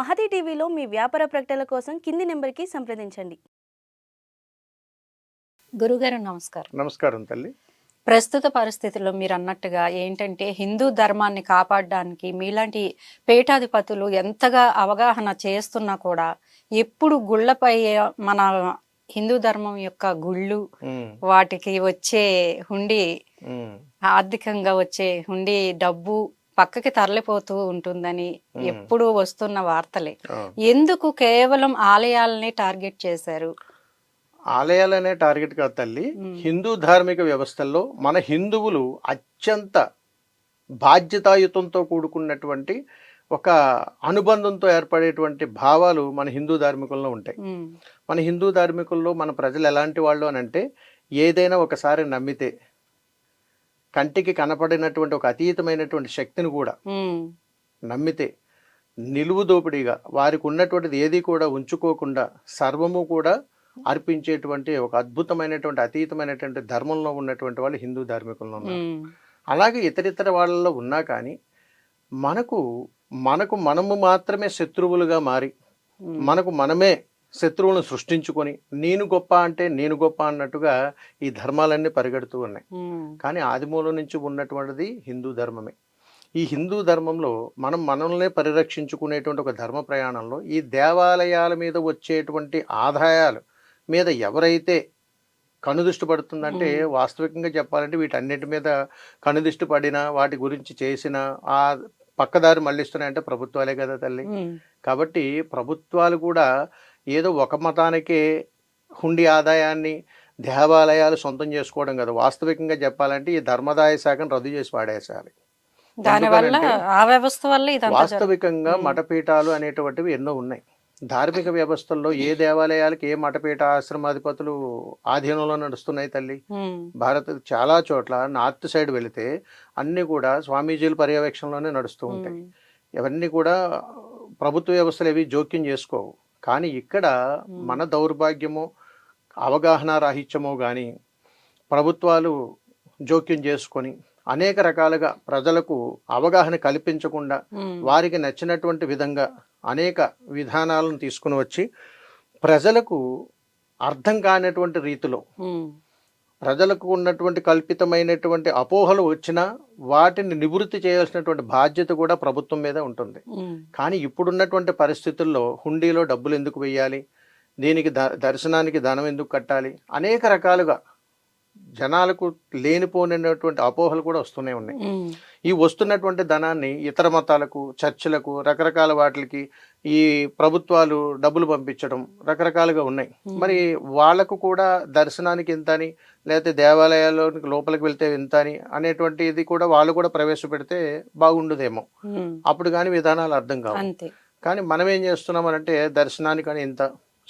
మహతి టీవీలో మీ వ్యాపార ప్రకటనల కోసం కింది నెంబర్కి సంప్రదించండి. గురుగారు నమస్కారం. నమస్కారం తల్లి. ప్రస్తుత పరిస్థితుల్లో మీరు అన్నట్టుగా ఏంటంటే హిందూ ధర్మాన్ని కాపాడడానికి మీలాంటి పీఠాధిపతులు ఎంతగా అవగాహన చేస్తున్నా కూడా ఎప్పుడు గుళ్ళపై మన హిందూ ధర్మం యొక్క గుళ్ళు వాటికి వచ్చే హుండీ ఆర్థికంగా వచ్చే హుండీ డబ్బు పక్కకి తరలిపోతూ ఉంటుందని. ఎప్పుడూ వస్తున్న వార్తలే. ఎందుకు కేవలం ఆలయాలని టార్గెట్ చేశారు ఆలయాలనే టార్గెట్ కాదు తల్లి. హిందూ ధార్మిక వ్యవస్థల్లో మన హిందువులు అత్యంత బాధ్యతాయుతంతో కూడుకున్నటువంటి ఒక అనుబంధంతో ఏర్పడేటువంటి భావాలు మన హిందూ ధార్మికుల్లో ఉంటాయి. మన హిందూ ధార్మికుల్లో మన ప్రజలు ఎలాంటి వాళ్ళు అని అంటే ఏదైనా ఒకసారి నమ్మితే కంటికి కనపడినటువంటి ఒక అతీతమైనటువంటి శక్తిని కూడా మ్మ్. నమ్మితే నిలువు దోపిడీగా వారికి ఉన్నటువంటిది ఏది కూడా ఉంచుకోకుండా సర్వము కూడా అర్పించేటువంటి ఒక అద్భుతమైనటువంటి అతీతమైనటువంటి ధర్మంలో ఉన్నటువంటి వాళ్ళు హిందూ ధార్మికుల్లో ఉన్నారు. అలాగే ఇతరితర వాళ్ళలో ఉన్నా కానీ మనకు మనకు మనము మాత్రమే శత్రువులుగా మారి. మనకు మనమే శత్రువులను సృష్టించుకొని నేను గొప్ప అంటే నేను గొప్ప అన్నట్టుగా ఈ ధర్మాలన్నీ పరిగెడుతూ ఉన్నాయి. కానీ ఆదిమూలం నుంచి ఉన్నటువంటిది హిందూ ధర్మమే ఈ హిందూ ధర్మంలో మనం మనల్నే పరిరక్షించుకునేటువంటి ఒక ధర్మ ప్రయాణంలో ఈ దేవాలయాల మీద వచ్చేటువంటి ఆదాయాలు మీద ఎవరైతే కనుదృష్టి పడుతుందంటే. వాస్తవికంగా చెప్పాలంటే వీటన్నిటి మీద కనుదృష్టి పడినా వాటి గురించి చేసిన ఆ పక్కదారి మళ్ళిస్తున్నాయంటే ప్రభుత్వాలే కదా తల్లి. కాబట్టి ప్రభుత్వాలు కూడా ఏదో ఒక మతానికే హుండీ ఆదాయాన్ని దేవాలయాలు సొంతం చేసుకోవడం కదా. వాస్తవికంగా చెప్పాలంటే ఈ ధర్మదాయ శాఖను రద్దు చేసి పాడేసాలి దానివల్ల ఆ వ్యవస్థ వల్ల వాస్తవికంగా. మఠపీఠాలు అనేటువంటివి ఎన్నో ఉన్నాయి. ధార్మిక వ్యవస్థల్లో ఏ దేవాలయాలకి ఏ మఠపీఠ ఆశ్రమాధిపతులు ఆధీనంలో నడుస్తున్నాయి తల్లి. భారత్ చాలా చోట్ల నార్త్ సైడ్ వెళితే అన్ని కూడా స్వామీజీల పర్యవేక్షణలోనే నడుస్తూ ఉంటాయి. ఇవన్నీ కూడా ప్రభుత్వ వ్యవస్థలు ఏవి జోక్యం చేసుకోవు. కానీ ఇక్కడ. మన దౌర్భాగ్యము అవగాహన రాహిత్యమో కానీ ప్రభుత్వాలు జోక్యం చేసుకొని అనేక రకాలుగా ప్రజలకు అవగాహన కల్పించకుండా. వారికి నచ్చినటువంటి విధంగా అనేక విధానాలను తీసుకుని వచ్చి ప్రజలకు అర్థం కానటువంటి రీతిలో. ప్రజలకు ఉన్నటువంటి కల్పితమైనటువంటి అపోహలు వచ్చినా వాటిని నివృత్తి చేయాల్సినటువంటి బాధ్యత కూడా ప్రభుత్వం మీద ఉంటుంది. కానీ ఇప్పుడున్నటువంటి పరిస్థితుల్లో హుండీలో డబ్బులు ఎందుకు వెయ్యాలి? దీనికి ద దర్శనానికి ధనం ఎందుకు కట్టాలి? అనేక రకాలుగా జనాలకు లేనిపోయినటువంటి అపోహలు కూడా వస్తూనే ఉన్నాయి. ఈ వస్తున్నటువంటి ధనాన్ని ఇతర మతాలకు చర్చిలకు రకరకాల వాటికి ఈ ప్రభుత్వాలు డబ్బులు పంపించడం రకరకాలుగా ఉన్నాయి. మరి వాళ్ళకు కూడా దర్శనానికి ఇంత అని లేకపోతే దేవాలయాల్లోనికి లోపలికి వెళ్తే ఇంత అని అనేటువంటి ఇది కూడా వాళ్ళు కూడా ప్రవేశపెడితే బాగుండదేమో. అప్పుడు కానీ విధానాలు అర్థం కావు. కానీ మనం ఏం చేస్తున్నామనంటే దర్శనానికని ఇంత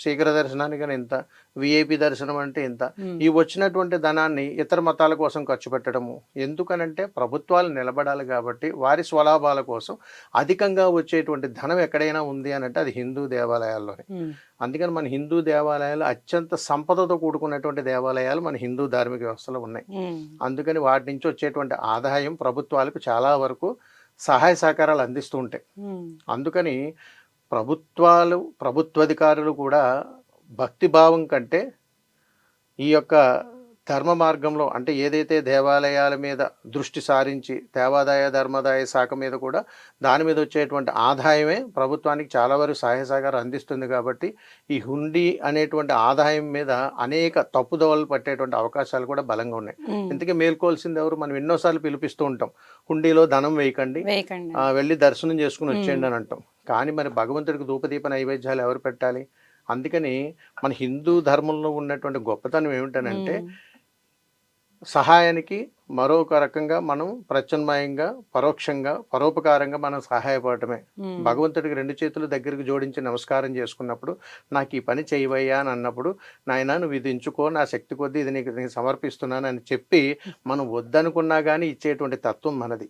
శీఘ్ర దర్శనానికని ఇంత విఐపి దర్శనం అంటే ఇంత. ఈ వచ్చినటువంటి ధనాన్ని ఇతర మతాల కోసం ఖర్చు పెట్టడము ఎందుకనంటే ప్రభుత్వాలు నిలబడాలి కాబట్టి వారి స్వలాభాల కోసం అధికంగా వచ్చేటువంటి ధనం ఎక్కడైనా ఉంది అని అంటే అది హిందూ దేవాలయాల్లోనే. అందుకని మన హిందూ దేవాలయాలు అత్యంత సంపదతో కూడుకున్నటువంటి దేవాలయాలు మన హిందూ ధార్మిక వ్యవస్థలో ఉన్నాయి. అందుకని వాటి నుంచి వచ్చేటువంటి ఆదాయం ప్రభుత్వాలకు చాలా వరకు సహాయ సహకారాలు అందిస్తూ ఉంటాయి. అందుకని ప్రభుత్వాలు ప్రభుత్వాధికారులు కూడా భక్తి భావం కంటే ఈ యొక్క ధర్మ మార్గంలో అంటే ఏదైతే దేవాలయాల మీద దృష్టి సారించి దేవాదాయ ధర్మదాయ శాఖ మీద కూడా దాని మీద వచ్చేటువంటి ఆదాయమే ప్రభుత్వానికి చాలా వరకు సహాయ సహకారం అందిస్తుంది కాబట్టి ఈ హుండీ అనేటువంటి ఆదాయం మీద అనేక తప్పుదోవలు పట్టేటువంటి అవకాశాలు కూడా బలంగా ఉన్నాయి. ఇంతకీ మేల్కోవాల్సింది ఎవరు? మనం ఎన్నోసార్లు పిలిపిస్తూ ఉంటాం. హుండీలో ధనం వేయకండి. వెళ్ళి దర్శనం చేసుకుని వచ్చేయండి అని అంటాం. కానీ మరి భగవంతుడికి ధూపదీప నైవేద్యాలు ఎవరు పెట్టాలి? అందుకని మన హిందూ ధర్మంలో ఉన్నటువంటి గొప్పతనం ఏమిటనంటే. సహాయానికి మరొక రకంగా మనం ప్రత్యామ్నాయంగా పరోక్షంగా పరోపకారంగా మనం సహాయపడటమే. భగవంతుడికి రెండు చేతులు దగ్గరికి జోడించి నమస్కారం చేసుకున్నప్పుడు నాకు ఈ పని చేయవయ్యా అని అన్నప్పుడు నాయన నువ్వు ఇది ఎంచుకో నా శక్తి కొద్దీ ఇది నీకు నేను సమర్పిస్తున్నాను అని చెప్పి మనం వద్దనుకున్నా కానీ ఇచ్చేటువంటి తత్వం మనది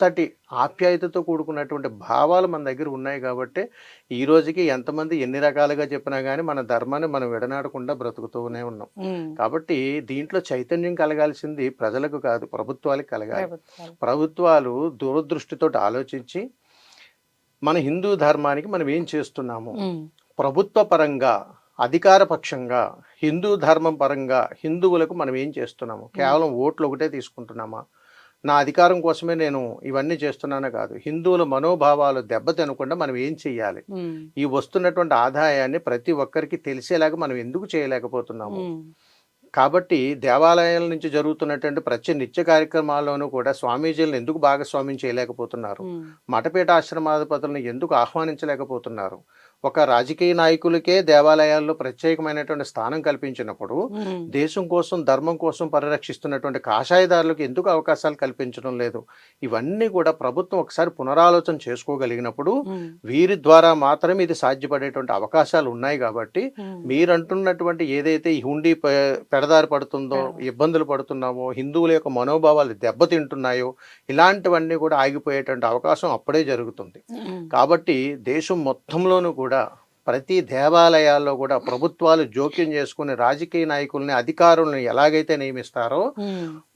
అంతటి ఆప్యాయతతో కూడుకున్నటువంటి భావాలు మన దగ్గర ఉన్నాయి కాబట్టి ఈ రోజుకి ఎంతమంది ఎన్ని రకాలుగా చెప్పినా కానీ మన ధర్మాన్ని మనం విడనాడకుండా బ్రతుకుతూనే ఉన్నాం. కాబట్టి దీంట్లో చైతన్యం కలగాల్సింది ప్రజలకు కాదు ప్రభుత్వాలకు కలగాలి. ప్రభుత్వాలు. దూరదృష్టితో ఆలోచించి మన హిందూ ధర్మానికి మనం ఏం చేస్తున్నాము? ప్రభుత్వ పరంగా అధికార పక్షంగా హిందూ ధర్మం పరంగా హిందువులకు మనం ఏం చేస్తున్నాము? కేవలం ఓట్లు ఒకటే తీసుకుంటున్నామా? నా అధికారం కోసమే నేను ఇవన్నీ చేస్తున్నాను కాదు. హిందువుల మనోభావాలు దెబ్బతినకుండా మనం ఏం చెయ్యాలి? ఉమ్, ఈ వస్తున్నటువంటి ఆదాయాన్ని ప్రతి ఒక్కరికి తెలిసేలాగా మనం ఎందుకు చేయలేకపోతున్నాము? కాబట్టి దేవాలయాల నుంచి జరుగుతున్నటువంటి ప్రతి నిత్య కార్యక్రమాల్లోనూ కూడా స్వామీజీలను ఎందుకు భాగస్వామ్యం చేయలేకపోతున్నారు? మఠపీఠ ఆశ్రమాధిపతులను ఎందుకు ఆహ్వానించలేకపోతున్నారు? ఒక రాజకీయ నాయకులకే దేవాలయాల్లో ప్రత్యేకమైనటువంటి స్థానం కల్పించినప్పుడు దేశం కోసం ధర్మం కోసం పరిరక్షిస్తున్నటువంటి కాషాయదారులకు ఎందుకు అవకాశాలు కల్పించడం లేదు? ఇవన్నీ కూడా ప్రభుత్వం ఒకసారి పునరాలోచన చేసుకోగలిగినప్పుడు వీరి ద్వారా మాత్రమే ఇది సాధ్యపడేటువంటి అవకాశాలు ఉన్నాయి కాబట్టి మీరంటున్నటువంటి ఏదైతే ఈ హుండీ పెడదారి పడుతుందో ఇబ్బందులు పడుతున్నామో హిందువుల యొక్క మనోభావాలు దెబ్బతింటున్నాయో ఇలాంటివన్నీ కూడా ఆగిపోయేటువంటి అవకాశం అప్పుడే జరుగుతుంది. కాబట్టి దేశం మొత్తంలోనూ కూడా ప్రతి దేవాలయాల్లో కూడా ప్రభుత్వాలు జోక్యం చేసుకుని రాజకీయ నాయకుల్ని అధికారులను ఎలాగైతే నియమిస్తారో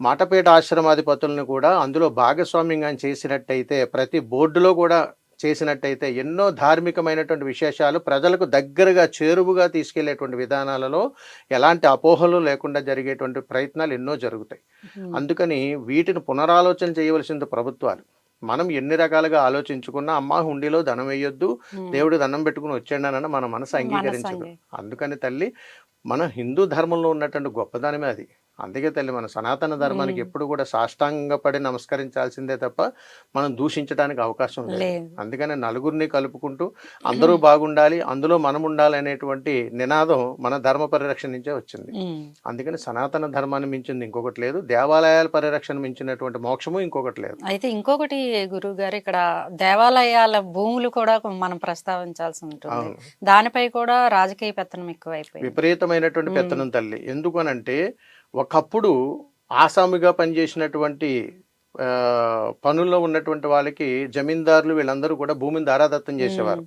మాటపేట ఆశ్రమాధిపతులను కూడా అందులో భాగస్వామ్యంగా చేసినట్టయితే ప్రతి బోర్డులో కూడా చేసినట్టయితే ఎన్నో ధార్మికమైనటువంటి విశేషాలు ప్రజలకు దగ్గరగా చేరువుగా తీసుకెళ్ళేటువంటి విధానాలలో ఎలాంటి అపోహలు లేకుండా జరిగేటువంటి ప్రయత్నాలు ఎన్నో జరుగుతాయి. అందుకని వీటిని పునరాలోచన చేయవలసింది ప్రభుత్వాలు. మనం ఎన్ని రకాలుగా ఆలోచించుకున్నా అమ్మ హుండీలో ధనం వేయొద్దు దేవుడు దండం పెట్టుకుని వచ్చాడనన్న మన మనసు అంగీకరించదు. అంగీ- అందుకని తల్లి మన హిందూ ధర్మంలో ఉన్నటువంటి గొప్పదనమే అది. అందుకే తల్లి మన సనాతన ధర్మానికి. ఎప్పుడు కూడా సాష్టాంగ పడి నమస్కరించాల్సిందే తప్ప మనం దూషించడానికి అవకాశం లేదు. అందుకని నలుగురిని కలుపుకుంటూ అందరూ బాగుండాలి అందులో మనం ఉండాలి అనేటువంటి నినాదం మన ధర్మ పరిరక్షణ నుంచే వచ్చింది. అందుకని సనాతన ధర్మాన్ని మించింది ఇంకొకటి లేదు దేవాలయాల పరిరక్షణ మించినటువంటి మోక్షము ఇంకొకటి లేదు. అయితే ఇంకొకటి గురువు గారు ఇక్కడ దేవాలయాల భూములు కూడా మనం ప్రస్తావించాల్సి ఉంటుంది. దానిపై కూడా రాజకీయ పెత్తనం ఎక్కువైపోయింది. విపరీతమైనటువంటి. పెత్తనం తల్లి. ఎందుకనంటే ఒకప్పుడు ఆసామిగా పనిచేసినటువంటి పనుల్లో ఉన్నటువంటి వాళ్ళకి జమీందారులు వీళ్ళందరూ కూడా భూమిని దారాదత్తం చేసేవారు.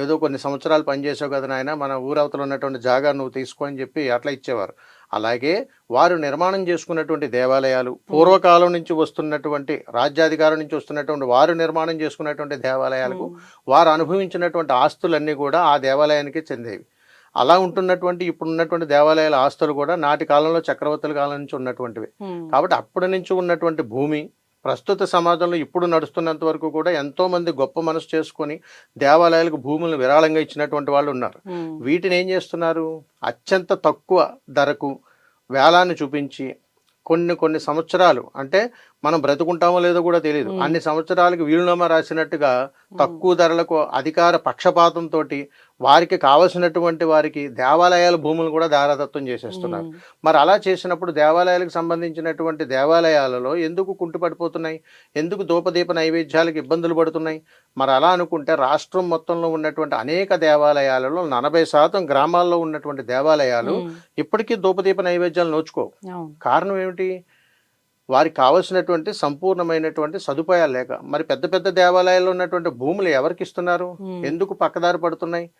ఏదో కొన్ని సంవత్సరాలు పనిచేసావు కదా నాయన మన ఊరవతల ఉన్నటువంటి జాగా నువ్వు తీసుకో అని చెప్పి అట్లా ఇచ్చేవారు. అలాగే వారు నిర్మాణం చేసుకున్నటువంటి దేవాలయాలు పూర్వకాలం నుంచి వస్తున్నటువంటి రాజ్యాధికారం నుంచి వస్తున్నటువంటి వారు నిర్మాణం చేసుకున్నటువంటి దేవాలయాలకు వారు అనుభవించినటువంటి ఆస్తులన్నీ కూడా ఆ దేవాలయానికి చెందేవి. అలా ఉంటున్నటువంటి ఇప్పుడు ఉన్నటువంటి దేవాలయాల ఆస్తులు కూడా నాటి కాలంలో చక్రవర్తుల కాలం నుంచి ఉన్నటువంటివి. కాబట్టి అప్పటి నుంచి ఉన్నటువంటి భూమి ప్రస్తుత సమాజంలో ఇప్పుడు నడుస్తున్నంత వరకు కూడా ఎంతో మంది గొప్ప మనసు చేసుకొని దేవాలయాలకు భూములను విరాళంగా ఇచ్చినటువంటి వాళ్ళు ఉన్నారు. వీటిని ఏం చేస్తున్నారు? అత్యంత తక్కువ ధరకు వేలాన్ని చూపించి కొన్ని కొన్ని సంవత్సరాలు అంటే మనం బ్రతుకుంటామో లేదో కూడా తెలియదు. అన్ని సంవత్సరాలకు వీలునామా రాసినట్టుగా తక్కువ ధరలకు అధికార పక్షపాతంతో వారికి కావలసినటువంటి వారికి దేవాలయాల భూములు కూడా దారాదత్తం చేసేస్తున్నారు. మరి అలా చేసినప్పుడు దేవాలయాలకు సంబంధించినటువంటి దేవాలయాలలో ఎందుకు కుంటుపడిపోతున్నాయి? ఎందుకు దూపదీప నైవేద్యాలకు ఇబ్బందులు పడుతున్నాయి? మరి అలా అనుకుంటే రాష్ట్రం మొత్తంలో ఉన్నటువంటి అనేక దేవాలయాలలో నలభై శాతం గ్రామాల్లో ఉన్నటువంటి దేవాలయాలు ఇప్పటికీ దూపదీప నైవేద్యాలు నోచుకోవు. కారణం ఏమిటి? వారికి కావలసినటువంటి సంపూర్ణమైనటువంటి సదుపాయాలు లేక మరి పెద్ద పెద్ద దేవాలయాల్లో ఉన్నటువంటి భూములు ఎవరికి ఇస్తున్నారు? ఎందుకు పక్కదారి పడుతున్నాయి?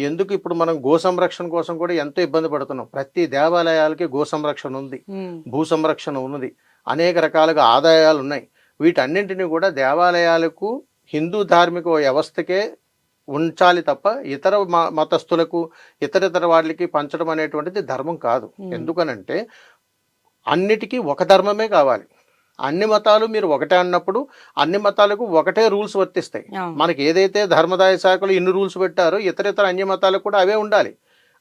ఎందుకు ఇప్పుడు మనం గో సంరక్షణ కోసం కూడా ఎంతో ఇబ్బంది పడుతున్నాం? ప్రతి దేవాలయాలకి గో సంరక్షణ ఉంది. భూ సంరక్షణ ఉన్నది. అనేక రకాలుగా ఆదాయాలు ఉన్నాయి. వీటన్నింటినీ కూడా దేవాలయాలకు హిందూ ధార్మిక వ్యవస్థకే ఉంచాలి తప్ప ఇతర మ- మతస్థులకు ఇతర ఇతర వాళ్ళకి పంచడం అనేటువంటిది ధర్మం కాదు. ఎందుకనంటే అన్నిటికీ ఒక ధర్మమే కావాలి. అన్ని మతాలు మీరు ఒకటే అన్నప్పుడు అన్ని మతాలకు ఒకటే రూల్స్ వర్తిస్తాయి. మనకి ఏదైతే ధర్మదాయ శాఖలు ఇన్ని రూల్స్ పెట్టారో ఇతర ఇతర అన్య మతాలకు కూడా అవే ఉండాలి.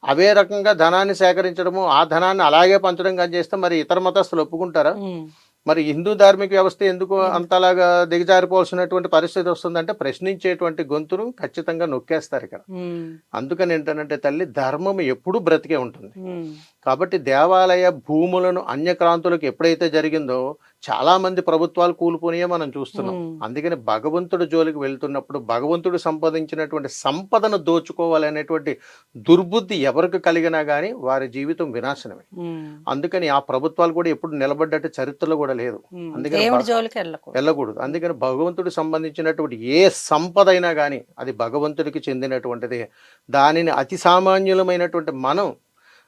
అవే రకంగా ధనాన్ని సేకరించడము ఆ ధనాన్ని అలాగే పంచడం కానీ చేస్తే మరి ఇతర మతస్థులు ఒప్పుకుంటారా? మరి హిందూ ధార్మిక వ్యవస్థ ఎందుకు అంతలాగా దిగజారిపోవాల్సినటువంటి పరిస్థితి వస్తుందంటే ప్రశ్నించేటువంటి గొంతును ఖచ్చితంగా నొక్కేస్తారు ఇక్కడ. ఉమ్, అందుకని ఏంటంటే తల్లి ధర్మం ఎప్పుడూ బ్రతికే ఉంటుంది. ఉమ్, కాబట్టి దేవాలయ భూములను అన్యక్రాంతులకు ఎప్పుడైతే జరిగిందో చాలా మంది ప్రభుత్వాలు కూలిపోనియే మనం చూస్తున్నాం. అందుకని భగవంతుడి జోలికి వెళ్తున్నప్పుడు భగవంతుడు సంపాదించినటువంటి సంపదను దోచుకోవాలనేటువంటి దుర్బుద్ధి ఎవరికి కలిగినా కానీ వారి జీవితం వినాశనమే. అందుకని ఆ ప్రభుత్వాలు కూడా ఎప్పుడు నిలబడ్డట్టు చరిత్రలో కూడా లేదు. అందుకని వెళ్ళకూడదు. అందుకని భగవంతుడికి సంబంధించినటువంటి ఏ సంపద అయినా కానీ అది భగవంతుడికి చెందినటువంటిది. దానిని అతి సామాన్యులమైనటువంటి మనం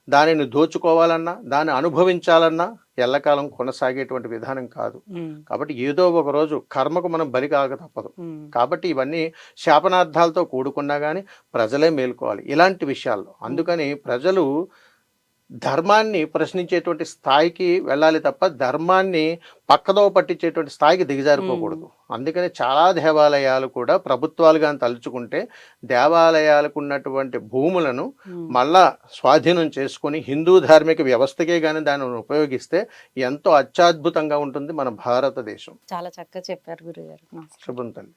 దానిని దోచుకోవాలన్నా దాన్ని అనుభవించాలన్నా ఎల్లకాలం కొనసాగేటువంటి విధానం కాదు. కాబట్టి ఏదో ఒక రోజు కర్మకు మనం బలి కాక తప్పదు. కాబట్టి ఇవన్నీ శాపనార్థాలతో కూడుకున్నా కానీ ప్రజలే మేల్కోవాలి ఇలాంటి విషయాల్లో. అందుకని ప్రజలు ధర్మాన్ని ప్రశ్నించేటువంటి స్థాయికి వెళ్ళాలి తప్ప ధర్మాన్ని పక్కదో పట్టించేటువంటి స్థాయికి దిగజారిపోకూడదు. అందుకని చాలా దేవాలయాలు కూడా ప్రభుత్వాలు కానీ తలుచుకుంటే దేవాలయాలకు ఉన్నటువంటి భూములను. మళ్ళా స్వాధీనం చేసుకొని హిందూ ధార్మిక వ్యవస్థకే కానీ దానిని ఉపయోగిస్తే ఎంతో అత్యద్భుతంగా ఉంటుంది మన భారతదేశం. చాలా చక్కగా చెప్పారు గురుగారు. శుభం తల్లి.